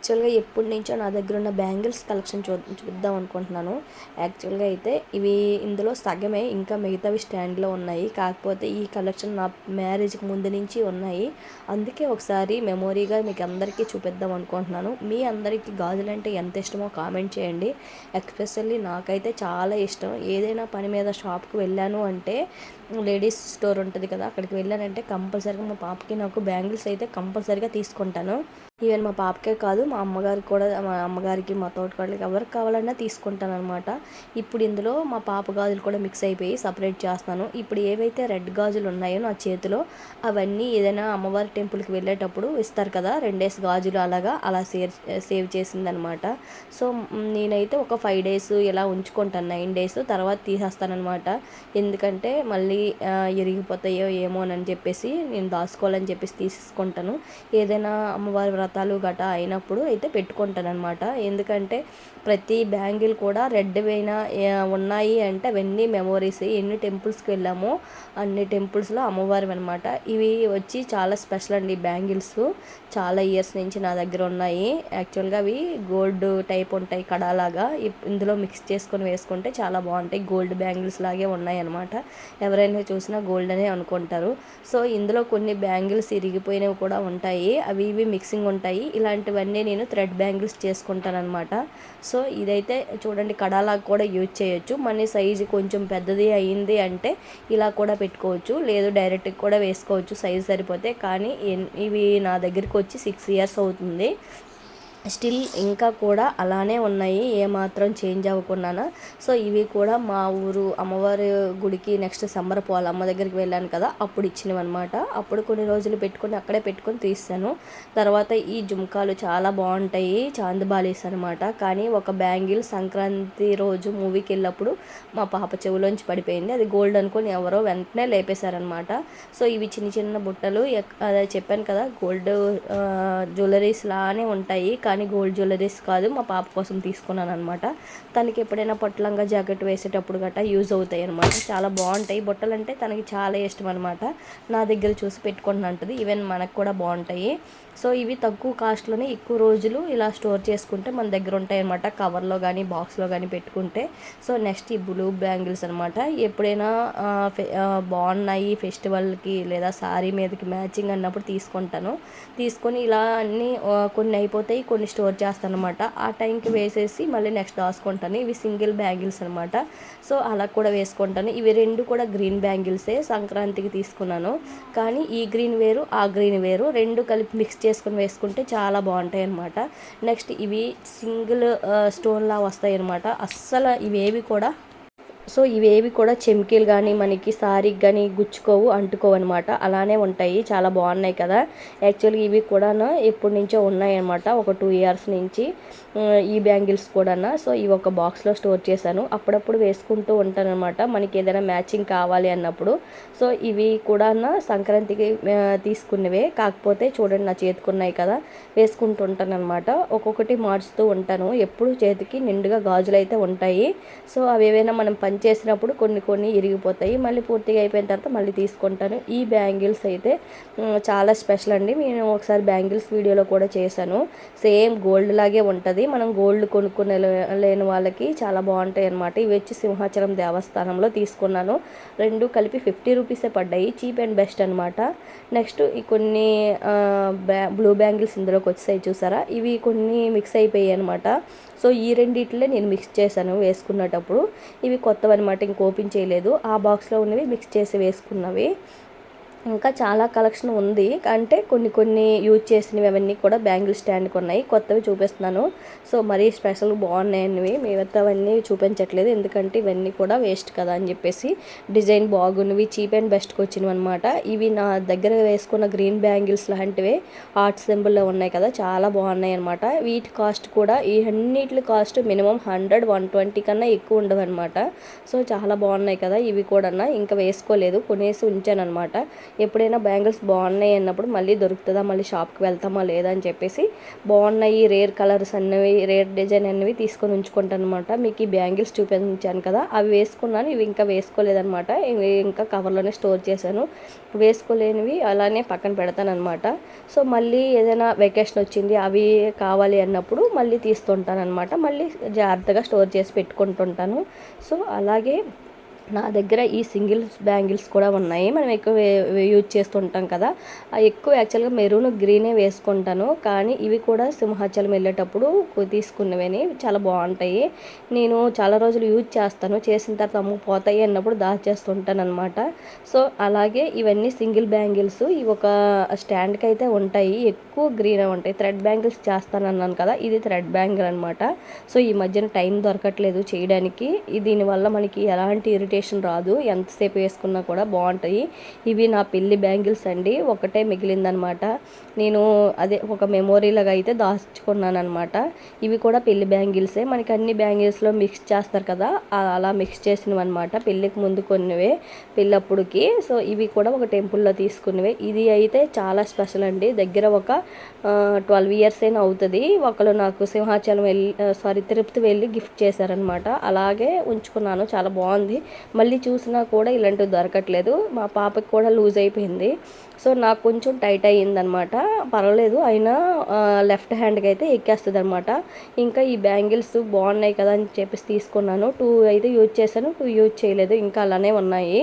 యాక్చువల్గా ఎప్పటి నుంచో నా దగ్గర ఉన్న బ్యాంగిల్స్ కలెక్షన్ చూ చూద్దాం అనుకుంటున్నాను. యాక్చువల్గా అయితే ఇవి ఇందులో సగమే ఇంకా మిగతావి స్టాండ్లో ఉన్నాయి. కాకపోతే ఈ కలెక్షన్ నా మ్యారేజ్కి ముందు నుంచి ఉన్నాయి. అందుకే ఒకసారి మెమొరీగా మీకు అందరికీ చూపిద్దాం అనుకుంటున్నాను. మీ అందరికీ గాజులు అంటే ఎంత ఇష్టమో కామెంట్ చేయండి. ఎక్స్పెషల్లీ నాకైతే చాలా ఇష్టం. ఏదైనా పని మీద షాప్కి వెళ్ళాను అంటే లేడీస్ స్టోర్ ఉంటుంది కదా అక్కడికి వెళ్ళానంటే కంపల్సరీగా మా పాపకి నాకు బ్యాంగిల్స్ అయితే కంపల్సరీగా తీసుకుంటాను. ఈవెన్ మా పాపకే కాదు మా అమ్మగారికి కూడా మా అమ్మగారికి మా తోటకాళ్ళకి ఎవరికి కావాలన్నా తీసుకుంటాను అనమాట ఇప్పుడు ఇందులో మా పాప గాజులు కూడా మిక్స్ అయిపోయి సపరేట్ చేస్తాను ఇప్పుడు ఏవైతే రెడ్ గాజులు ఉన్నాయో నా చేతిలో అవన్నీ ఏదైనా అమ్మవారి టెంపుల్కి వెళ్ళేటప్పుడు ఇస్తారు కదా రెండేసి గాజులు అలాగా అలా సేవ్ సేవ్ చేసిందనమాట సో నేనైతే ఒక ఫైవ్ డేస్ ఇలా ఉంచుకుంటాను నైన్ డేస్ తర్వాత తీసేస్తానమాట ఎందుకంటే మళ్ళీ ఇరిగిపోతాయో ఏమో అని చెప్పేసి నేను దాచుకోవాలని చెప్పేసి తీసుకుంటాను ఏదైనా అమ్మవారి వ్రతాలు గట అయినప్పుడు అయితే పెట్టుకుంటాను అనమాట ఎందుకంటే ప్రతి బ్యాంగిల్ కూడా రెడ్ అయినా ఉన్నాయి అంటే అవన్నీ మెమోరీస్. ఎన్ని టెంపుల్స్కి వెళ్ళామో అన్ని టెంపుల్స్లో అమ్మవారి అనమాట ఇవి వచ్చి చాలా స్పెషల్ అండి బ్యాంగిల్స్. చాలా ఇయర్స్ నుంచి నా దగ్గర ఉన్నాయి. యాక్చువల్గా అవి గోల్డ్ టైప్ ఉంటాయి కడాలాగా. ఇందులో మిక్స్ చేసుకొని వేసుకుంటే చాలా బాగుంటాయి. గోల్డ్ బ్యాంగిల్స్ లాగే ఉన్నాయి అనమాట ఎవరైనా చూసినా గోల్డ్ అనే అనుకుంటారు. సో ఇందులో కొన్ని బ్యాంగిల్స్ ఇరిగిపోయినవి కూడా ఉంటాయి. అవి ఇవి మిక్సింగ్ ఉంటాయి. ఇలాంటివన్నీ నేను థ్రెడ్ బ్యాంగిల్స్ చేసుకుంటాను అనమాట సో ఇదైతే చూడండి కడాలాగా కూడా యూజ్ చేయొచ్చు. మన సైజు కొంచెం పెద్దది అయింది అంటే ఇలా కూడా పెట్టుకోవచ్చు. లేదు డైరెక్ట్గా కూడా వేసుకోవచ్చు సైజు సరిపోతే. కానీ ఇవి నా దగ్గరికి వచ్చి సిక్స్ ఇయర్స్ అవుతుంది. స్టిల్ ఇంకా కూడా అలానే ఉన్నాయి. ఏమాత్రం చేంజ్ అవ్వకుండా సో ఇవి కూడా మా ఊరు అమ్మవారి గుడికి నెక్స్ట్ సమ్మర్ పోవాలి. అమ్మ దగ్గరికి వెళ్ళాను కదా అప్పుడు ఇచ్చినవి అనమాట అప్పుడు కొన్ని రోజులు పెట్టుకొని అక్కడే పెట్టుకొని తీస్తాను. తర్వాత ఈ జుమ్కాలు చాలా బాగుంటాయి. చాందబాలీస్ అనమాట కానీ ఒక బ్యాంగిల్ సంక్రాంతి రోజు మూవీకి వెళ్ళినప్పుడు మా పాప చెవులోంచి పడిపోయింది. అది గోల్డ్ అనుకొని ఎవరో వెంటనే లేపేశారనమాట సో ఇవి చిన్న చిన్న బుట్టలు అదే చెప్పాను కదా గోల్డ్ జ్యువెలరీస్ లానే ఉంటాయి. కానీ గోల్డ్ జ్యువెలరీస్ కాదు మా పాప కోసం తీసుకున్నాను అనమాట తనకి ఎప్పుడైనా పొట్టలంగా జాకెట్ వేసేటప్పుడు గట్టా యూజ్ అవుతాయి అనమాట చాలా బాగుంటాయి. బొట్టలు అంటే తనకి చాలా ఇష్టం అనమాట నా దగ్గర చూసి పెట్టుకుంటున్నా అంటుంది. ఈవెన్ మనకు కూడా బాగుంటాయి. సో ఇవి తక్కువ కాస్ట్లోనే ఎక్కువ రోజులు ఇలా స్టోర్ చేసుకుంటే మన దగ్గర ఉంటాయి అనమాట కవర్లో కానీ బాక్స్లో కానీ పెట్టుకుంటే. సో నెక్స్ట్ ఈ బ్లూ బ్యాంగిల్స్ అనమాట ఎప్పుడైనా బాగున్నాయి ఫెస్టివల్కి లేదా సారీ మీదకి మ్యాచింగ్ అన్నప్పుడు తీసుకుంటాను. తీసుకొని ఇలా అన్నీ కొన్ని అయిపోతాయి కొన్ని స్టోర్ చేస్తాను అనమాట ఆ టైంకి వేసేసి మళ్ళీ నెక్స్ట్ దాచుకుంటాను. ఇవి సింగిల్ బ్యాంగిల్స్ అనమాట సో అలా కూడా వేసుకుంటాను. ఇవి రెండు కూడా గ్రీన్ బ్యాంగిల్సే సంక్రాంతికి తీసుకున్నాను. కానీ ఈ గ్రీన్ వేరు ఆ గ్రీన్ వేరు రెండు కలిపి మిక్స్ చేసుకుని వేసుకుంటే చాలా బాగుంటాయి అనమాట నెక్స్ట్ ఇవి సింగిల్ స్టోన్లా వస్తాయి అనమాట అస్సలు ఇవేవి కూడా సో ఇవేవి కూడా చెమ్కీలు కానీ మనకి సారీ కానీ గుచ్చుకోవు అంటుకోవు అనమాట అలానే ఉంటాయి. చాలా బాగున్నాయి కదా. యాక్చువల్గా ఇవి కూడా ఎప్పటి నుంచో ఉన్నాయన్నమాట. ఒక టూ ఇయర్స్ నుంచి. ఈ బ్యాంగిల్స్ కూడా సో ఇవి ఒక బాక్స్లో స్టోర్ చేశాను. అప్పుడప్పుడు వేసుకుంటూ ఉంటానన్నమాట. మనకి ఏదైనా మ్యాచింగ్ కావాలి అన్నప్పుడు. సో ఇవి కూడా సంక్రాంతికి తీసుకున్నవే. కాకపోతే చూడండి నా చేతికున్నాయి కదా. వేసుకుంటూ ఉంటాను ఒక్కొక్కటి మార్చుతూ ఉంటాను. ఎప్పుడు చేతికి నిండుగా గాజులు అయితే ఉంటాయి. సో అవి ఏవైనా మనం పని చేసినప్పుడు కొన్ని కొన్ని ఇరిగిపోతాయి. మళ్ళీ పూర్తిగా అయిపోయిన తర్వాత మళ్ళీ తీసుకుంటాను. ఈ బ్యాంగిల్స్ అయితే చాలా స్పెషల్ అండి. నేను ఒకసారి బ్యాంగిల్స్ వీడియోలో కూడా చేశాను. సేమ్ గోల్డ్ లాగే ఉంటుంది. మనం గోల్డ్ కొనుక్కునే లేని వాళ్ళకి చాలా బాగుంటాయి అనమాట ఇవి వచ్చి సింహాచలం దేవస్థానంలో తీసుకున్నాను. రెండు కలిపి ఫిఫ్టీ రూపీసే పడ్డాయి. చీప్ అండ్ బెస్ట్ అనమాట నెక్స్ట్ ఈ కొన్ని బ్లూ బ్యాంగిల్స్ ఇందులోకి వచ్చాయి చూసారా? ఇవి కొన్ని మిక్స్ అయిపోయాయి అనమాట సో ఈ రెండిట్లే నేను మిక్స్ చేశాను వేసుకున్నటప్పుడు. ఇవి కొత్తవన్నమాట ఇంక ఓపెన్ చేయలేదు. ఆ బాక్స్లో ఉన్నవి మిక్స్ చేసి వేసుకున్నవి. ఇంకా చాలా కలెక్షన్ ఉంది. అంటే కొన్ని కొన్ని యూజ్ చేసినవి అవన్నీ కూడా బ్యాంగిల్ స్టాండ్కి ఉన్నాయి. కొత్తవి చూపిస్తున్నాను. సో మరీ స్పెషల్ బాగున్నాయనివి. అవన్నీ చూపించట్లేదు. ఎందుకంటే ఇవన్నీ కూడా వేస్ట్ కదా అని చెప్పేసి డిజైన్ బాగున్నవి చీప్ అండ్ బెస్ట్కి వచ్చినవి అనమాట ఇవి నా దగ్గర వేసుకున్న గ్రీన్ బ్యాంగిల్స్ లాంటివి. ఆర్ట్ సింబల్లో ఉన్నాయి కదా చాలా బాగున్నాయి అనమాట వీటి కాస్ట్ కూడా ఈ అన్నిటి cost minimum hundred one twenty కన్నా ఎక్కువ ఉండదు అనమాట సో చాలా బాగున్నాయి కదా ఇవి కూడా ఇంకా వేసుకోలేదు. కొనేసి ఉంచాను అనమాట ఎప్పుడైనా బ్యాంగిల్స్ బాగున్నాయి అన్నప్పుడు మళ్ళీ దొరుకుతుందా? మళ్ళీ షాప్కి వెళ్తామా? లేదా? అని చెప్పేసి బాగున్నాయి రేర్ కలర్స్ అన్నవి రేర్ డిజైన్ అన్నవి తీసుకొని ఉంచుకుంటాను అనమాట మీకు ఈ బ్యాంగిల్స్ చూపించాను కదా అవి వేసుకున్నాను. ఇవి ఇంకా వేసుకోలేదనమాట ఇవి ఇంకా కవర్లోనే స్టోర్ చేశాను. వేసుకోలేనివి అలానే పక్కన పెడతాను అనమాట సో మళ్ళీ ఏదైనా వెకేషన్ వచ్చింది అవి కావాలి అన్నప్పుడు మళ్ళీ తీస్తుంటాను అనమాట మళ్ళీ జాగ్రత్తగా స్టోర్ చేసి పెట్టుకుంటుంటాను. సో అలాగే నా దగ్గర ఈ సింగిల్స్ బ్యాంగిల్స్ కూడా ఉన్నాయి. మనం ఎక్కువ యూజ్ చేస్తుంటాం కదా. ఎక్కువ యాక్చువల్గా మెరూన్ గ్రీనే వేసుకుంటాను. కానీ ఇవి కూడా సింహాచలం వెళ్ళేటప్పుడు తీసుకున్నవని చాలా బాగుంటాయి. నేను చాలా రోజులు యూజ్ చేస్తాను. చేసిన తర్వాత అమ్ము పోతాయి అన్నప్పుడు దాచేస్తుంటాను అనమాట సో అలాగే ఇవన్నీ సింగిల్ బ్యాంగిల్స్. ఇవి ఒక స్టాండ్కి అయితే ఉంటాయి. ఎక్కువ గ్రీన్ ఉంటాయి. థ్రెడ్ బ్యాంగిల్స్ చేస్తాను అన్నాను కదా. ఇది థ్రెడ్ బ్యాంగిల్ అనమాట సో ఈ మధ్యన టైం దొరకట్లేదు చేయడానికి. దీనివల్ల మనకి ఎలాంటి ఇరిటేషన్ ఇరిటేషన్ రాదు. ఎంతసేపు వేసుకున్నా కూడా బాగుంటాయి. ఇవి నా పెళ్ళి బ్యాంగిల్స్ అండి. ఒకటే మిగిలిందనమాట. నేను అదే ఒక మెమోరీలాగా అయితే దాచుకున్నాను అనమాట ఇవి కూడా పెళ్ళి బ్యాంగిల్సే. మనకి అన్ని బ్యాంగిల్స్లో మిక్స్ చేస్తారు కదా అలా మిక్స్ చేసినవి అనమాట పెళ్ళికి ముందు కొన్నివే పెళ్ళప్పుడుకి. సో ఇవి కూడా ఒక టెంపుల్లో తీసుకున్నవే ఇది అయితే చాలా స్పెషల్ అండి. దగ్గర ఒక ట్వెల్వ్ ఇయర్స్ అయినా అవుతుంది. ఒకరు నాకు సింహాచలం వెళ్ళి సారీ తిరుపతి వెళ్ళి గిఫ్ట్ చేశారనమాట. అలాగే ఉంచుకున్నాను. చాలా బాగుంది. మళ్ళీ చూసినా కూడా ఇలాంటివి దొరకట్లేదు. మా పాపకి కూడా లూజ్ అయిపోయింది. సో నాకు కొంచెం టైట్ అయ్యిందనమాట పర్వాలేదు అయినా లెఫ్ట్ హ్యాండ్కి అయితే ఎక్కేస్తుంది అనమాట ఇంకా ఈ బ్యాంగిల్స్ బాగున్నాయి కదా అని చెప్పేసి తీసుకున్నాను. టూ అయితే యూజ్ చేశాను టూ యూజ్ చేయలేదు. ఇంకా అలానే ఉన్నాయి.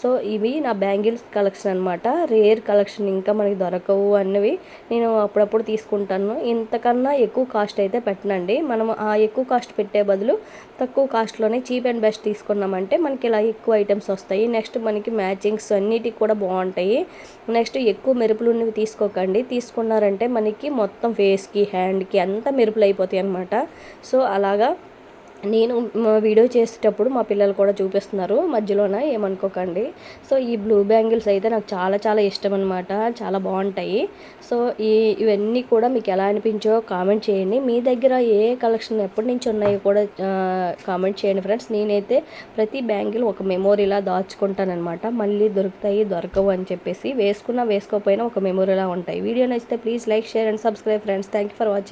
సో ఇవి నా బ్యాంగిల్స్ కలెక్షన్ అనమాట రేర్ కలెక్షన్ ఇంకా మనకి దొరకవు అన్నవి నేను అప్పుడప్పుడు తీసుకుంటాను. ఇంతకన్నా ఎక్కువ కాస్ట్ అయితే పెట్టనండి. మనం ఆ ఎక్కువ కాస్ట్ పెట్టే బదులు తక్కువ కాస్ట్లోనే చీప్ అండ్ బెస్ట్ తీసుకున్నామంటే మనకి ఇలా ఎక్కువ ఐటమ్స్ వస్తాయి. నెక్స్ట్ మనకి మ్యాచింగ్స్ అన్నిటికి కూడా బాగుంటాయి. నెక్స్ట్ ఎక్కువ మెరుపులు ఉన్నవి తీసుకోకండి. తీసుకున్నారంటే మనకి మొత్తం ఫేస్కి హ్యాండ్కి అంతా మెరుపులు అయిపోతాయి అనమాట సో అలాగా నేను వీడియో చేసేటప్పుడు మా పిల్లలు కూడా చూపిస్తున్నారు. మధ్యలోన ఏమనుకోకండి. సో ఈ బ్లూ బ్యాంగిల్స్ అయితే నాకు చాలా చాలా ఇష్టం అనమాట చాలా బాగుంటాయి. సో ఈ ఇవన్నీ కూడా మీకు ఎలా అనిపించో కామెంట్ చేయండి. మీ దగ్గర ఏ కలెక్షన్ ఎప్పటి నుంచి ఉన్నాయో కూడా కామెంట్ చేయండి ఫ్రెండ్స్. నేనైతే ప్రతి బ్యాంగిల్ ఒక మెమోరీలా దాచుకుంటానమాట మళ్ళీ దొరుకుతాయి దొరకవు అని చెప్పేసి వేసుకున్నా వేసుకోకపోయినా ఒక మెమోరీలా ఉంటాయి. వీడియో నచ్చితే please like share and subscribe friends. Thank you for watching.